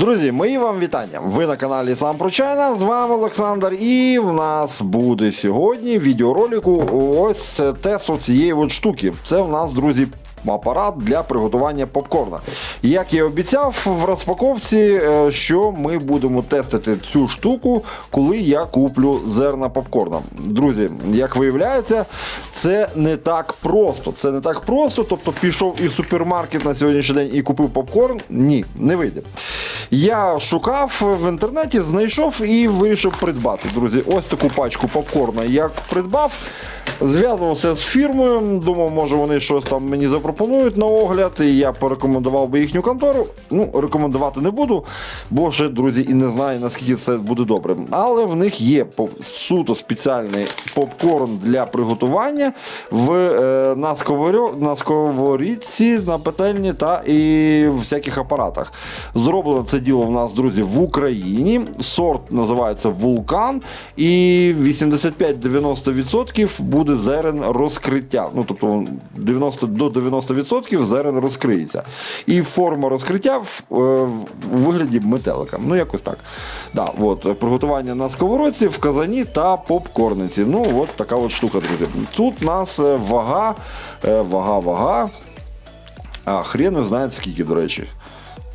Друзі, мої вам вітання. Ви на каналі Сам про Чайна. З вами Олександр. І в нас буде сьогодні відеоролику ось тест цієї от штуки. Це в нас, друзі. Апарат для приготування попкорна. Як я обіцяв в розпаковці, е, що ми будемо тестити цю штуку, коли я куплю зерна попкорна. Друзі, як виявляється, це не так просто. Це не так просто. Тобто пішов із супермаркет на сьогоднішній день і купив попкорн. Ні, не вийде. Я шукав в інтернеті, знайшов і вирішив придбати. Друзі, ось таку пачку попкорна я придбав. Зв'язувався з фірмою, думав, може вони щось там мені запропонують на огляд, і я порекомендував би їхню контору. Ну, рекомендувати не буду, бо ще, друзі, і не знаю, наскільки це буде добре. Але в них є суто спеціальний попкорн для приготування в, е, на, сковорю, на сковорідці, на петельні та і всяких апаратах. Зроблено це діло в нас, друзі, в Україні. Сорт називається Вулкан. І 85-90% буде зерен розкриття. Ну, тобто 90 до 90% зерен розкриється. І форма розкриття в, е, в вигляді метелика. Ну, якось так. Да, от, приготування на сковородці, в казані та попкорниці. Ну, от така от штука, друзі. Тут у нас е, вага, е, вага, вага. А, хрен не знає скільки, до речі.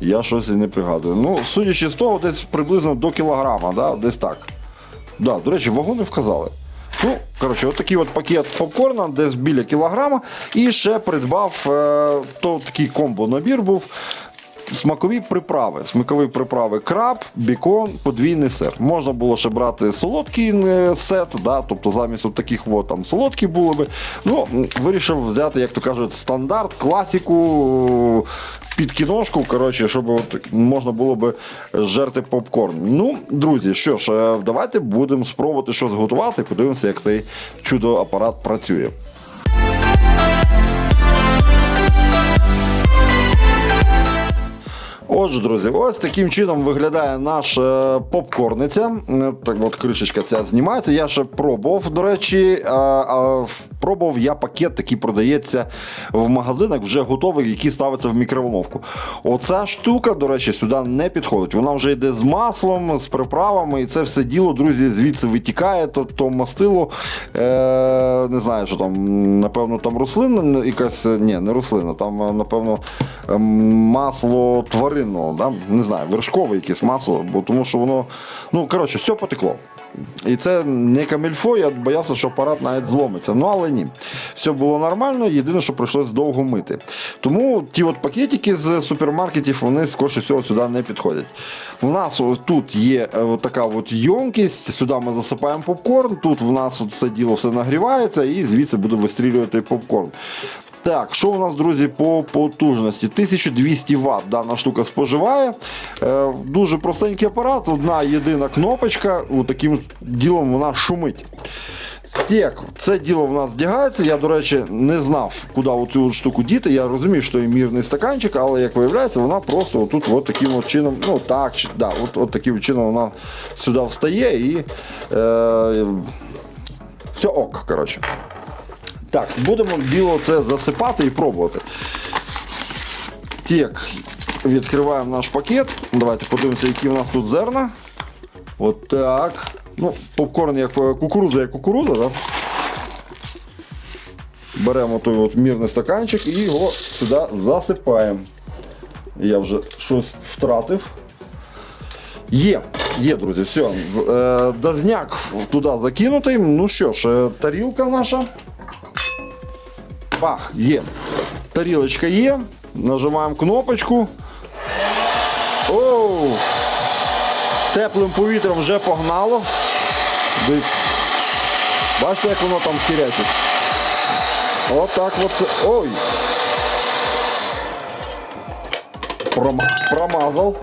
Я щось і не пригадую. Ну, судячи з того, десь приблизно до кілограма, да? десь так. Да, до речі, вагу не вказали. Ну, коротше, от от пакет попкорна, десь біля кілограма. І ще придбав е, то такий комбо-набір був. Смакові приправи. Смакові приправи краб, бікон, подвійний сир. Можна було ще брати солодкий е, сет, да, тобто замість от таких от, там солодкі були би. Ну, вирішив взяти, як то кажуть, стандарт, класіку під кіношку, коротше, щоб от можна було би жерти попкорн. Ну, друзі, що ж, е, давайте будемо спробувати щось готувати. Подивимося, як цей чудо-апарат працює. Отже, друзі, ось таким чином виглядає наша попкорниця. Е, Так от кришечка ця знімається. Я ще пробував, до речі, а, пробував я пакет, який продається в магазинах, вже готовий, який ставиться в мікроволновку. Оця штука, до речі, сюди не підходить. Вона вже йде з маслом, з приправами, і це все діло, друзі, звідси витікає, то, то мастило. Е, не знаю, що там, напевно, там рослина якась. Ні, не рослина, там, е, напевно, е, масло тваринного, да? не знаю, вершкове якесь масло, бо тому що воно, ну, коротше, все потекло. І це не камільфо, я боявся, що апарат навіть зломиться. Ну, але ні. Все було нормально, єдине, що прийшлось довго мити. Тому ті от пакетики з супермаркетів, вони скорше всього сюди не підходять. У нас тут є е, така от ємкість, сюди ми засипаємо попкорн, тут в нас от це діло все нагрівається і звідси буде вистрілювати попкорн. Так, що у нас, друзі, по потужності? 1200 Вт дана штука споживає. Е, дуже простенький апарат, одна єдина кнопочка, таким ділом вона шумить. Так, це діло в нас вдягається. Я, до речі, не знав, куди от штуку діти. Я розумію, що є мірний стаканчик, але як виявляється, вона просто отут от таким от чином, ну так, да, от, от таким чином вона сюди встає і е, все ок, коротше. Так, будемо біло це засипати і пробувати. Так, відкриваємо наш пакет. Давайте подивимося, які в нас тут зерна. От так. Ну, попкорн як е, кукурудза, як кукурудза, так? Беремо той от мірний стаканчик і його сюди засипаємо. Я вже щось втратив. Є, є, друзі, все. Дозняк туди закинутий. Ну що ж, е, тарілка наша. Бах, є. Тарілочка є. Нажимаємо кнопочку. Оу! Теплим повітрям вже погнало. Бачите, як воно там хірячить? Отак от це. Ой! Промазав.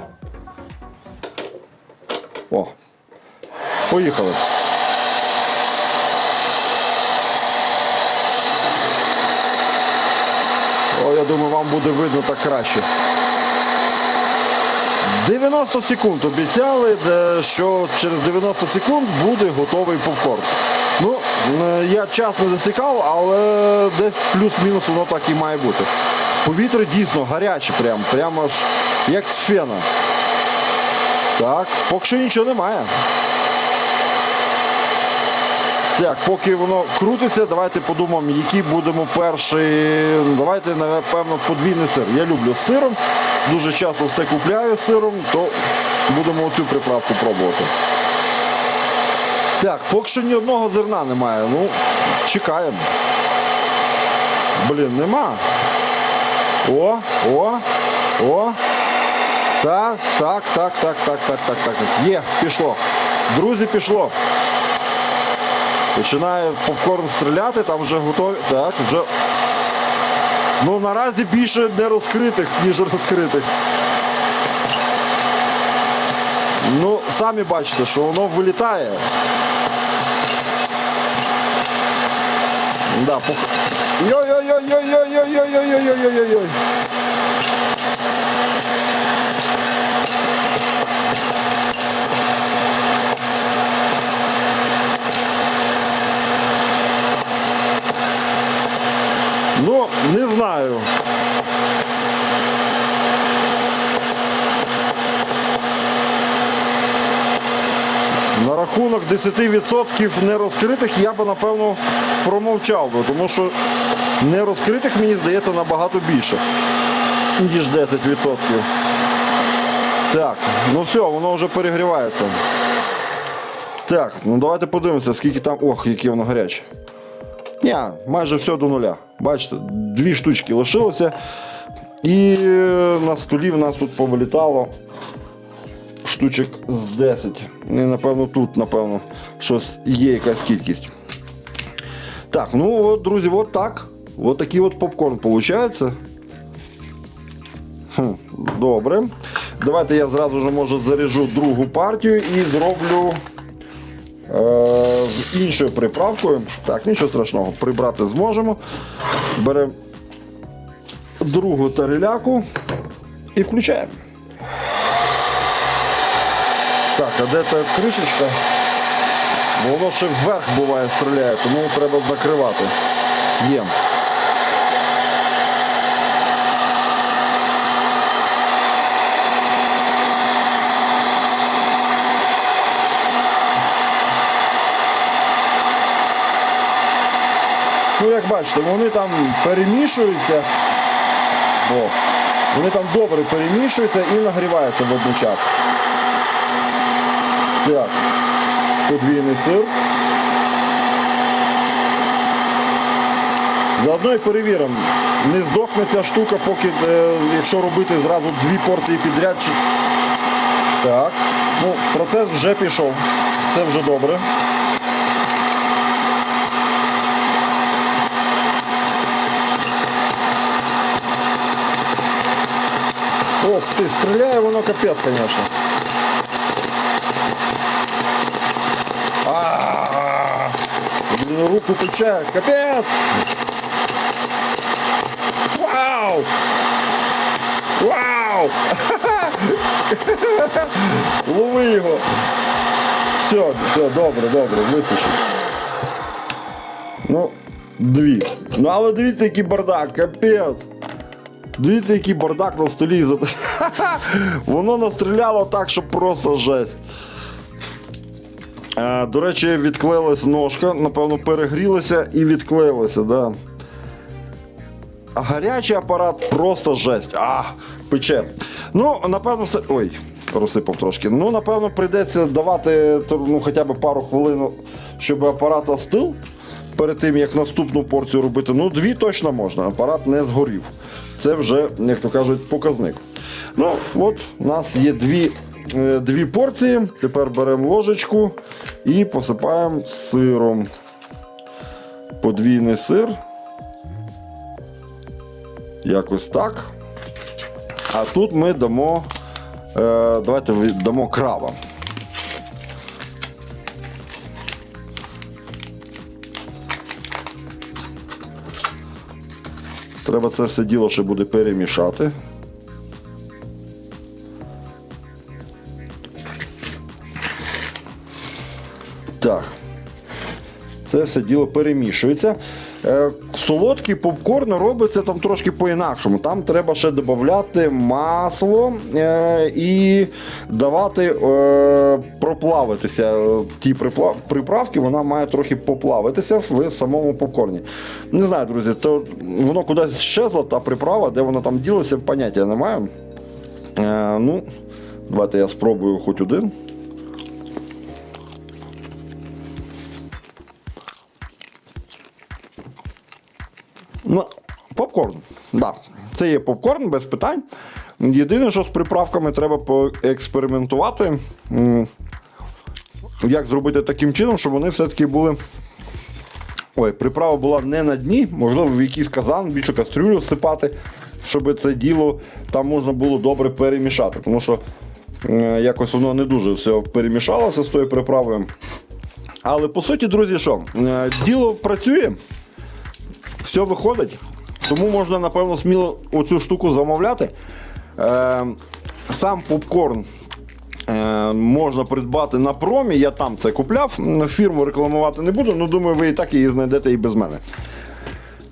О. Поїхали. О, я думаю, вам буде видно так краще. 90 секунд обіцяли, що через 90 секунд буде готовий попкорн. Ну, я час не засікав, але десь плюс-мінус воно так і має бути. Повітря дійсно гаряче, прям, прямо аж як з фена. Так, поки що нічого немає. Так, поки воно крутиться, давайте подумаємо, який будемо перший. Давайте, напевно, подвійний сир. Я люблю з сиром. Дуже часто все купляю з сиром, то будемо оцю приправку пробувати. Так, поки що ні одного зерна немає. Ну, чекаємо. Блін, нема. О, о, о. Так, так, так, так, так, так, так, так. Є, пішло. Друзі, пішло. Починає попкорн стріляти, там вже готові. Так, вже. Ну наразі більше не розкритих, ніж розкритих. Ну, самі бачите, що воно вилітає. Да, пох... Йой-йой-йой-йой-йой-йой-йой-йой-йой-йой-йой. Ну, не знаю. На рахунок 10% нерозкритих я би напевно промовчав би, тому що нерозкритих, мені здається, набагато більше, ніж 10%. Так, ну все, воно вже перегрівається. Так, ну давайте подивимося, скільки там. Ох, яке воно гаряче. Ні, майже все до нуля. Бачите, дві штучки лишилося. І на столі в нас тут повилітало штучок з 10. І напевно тут, напевно, щось є якась кількість. Так, ну от, друзі, от так. От такий от попкорн виходить. Добре. Давайте я зразу ж може заряжу другу партію і зроблю е, з іншою приправкою. Так, нічого страшного, прибрати зможемо. Беремо другу тариляку і включаємо. Так, а де та кришечка? Бо воно ще вверх буває стріляє, тому треба закривати. Є. Ну, як бачите, вони там перемішуються. О, вони там добре перемішуються і нагріваються водночас. Так, подвійний сир. Заодно і перевіримо, не здохне ця штука, поки, е, якщо робити зразу дві порції підряд. чи- Так, ну, процес вже пішов. Це вже добре. Ох ти, стріляє воно капець, звісно. А, Руку пече, капець! Вау! Вау! Лови його! Все, все, добре, добре, вистачить. Ну, дві. Ну але дивіться, який бардак, капець. Дивіться, який бардак на столі. Воно настріляло так, що просто жесть. Е, До речі, відклеїлась ножка, напевно, перегрілася і відклеїлася, да. А гарячий апарат просто жесть. А, пече. Ну, напевно, все. Ой, розсипав трошки. Ну, напевно, прийдеться давати ну, хоча б пару хвилин, щоб апарат остив перед тим, як наступну порцію робити. Ну, дві точно можна, апарат не згорів. Це вже, як то кажуть, показник. Ну, от у нас є дві, дві порції. Тепер беремо ложечку і посипаємо сиром. Подвійний сир. Якось так. А тут ми дамо. Е, давайте дамо крава. Треба це все діло ще буде перемішати. Це все діло перемішується. Е, Солодкий попкорн робиться там трошки по-інакшому. Там треба ще додати масло е, і давати е, проплавитися. Ті приправки вона має трохи поплавитися в самому попкорні. Не знаю, друзі, то воно кудись щезла та приправа, де вона там ділася, поняття не маю. Е, ну, давайте я спробую хоч один. Ну, попкорн. Да. Це є попкорн без питань. Єдине, що з приправками треба поекспериментувати. Як зробити таким чином, щоб вони все-таки були. Ой, приправа була не на дні, можливо, в якийсь казан, більше кастрюлю всипати, щоб це діло там можна було добре перемішати. Тому що якось воно не дуже все перемішалося з тою приправою. Але по суті, друзі, що? Е, Діло працює, все виходить. Тому можна, напевно, сміло оцю штуку замовляти. Е, сам попкорн е, можна придбати на промі. Я там це купляв. Фірму рекламувати не буду, але думаю, ви і так її знайдете і без мене.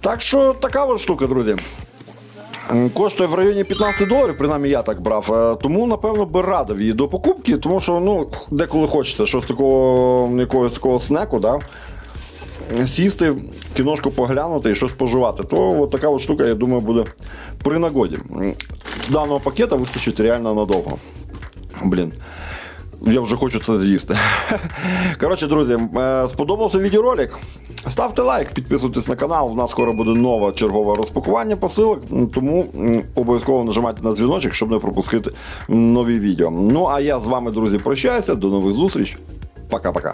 Так що така от штука, друзі. Коштує в районі 15 доларів, принаймні я так брав. Е, Тому, напевно, би радив її до покупки, тому що ну, деколи хочеться щось такого, якогось такого снеку, да? Сісти, кіношку поглянути і щось поживати, то от така от штука, я думаю, буде при нагоді. Даного пакета вистачить реально надовго. Блін. Я вже хочу це з'їсти. Коротше, друзі, е, сподобався відеоролик. Ставте лайк, підписуйтесь на канал. У нас скоро буде нове чергове розпакування посилок, тому обов'язково нажимайте на дзвіночок, щоб не пропустити нові відео. Ну а я з вами, друзі, прощаюся. До нових зустріч. Пока-пока.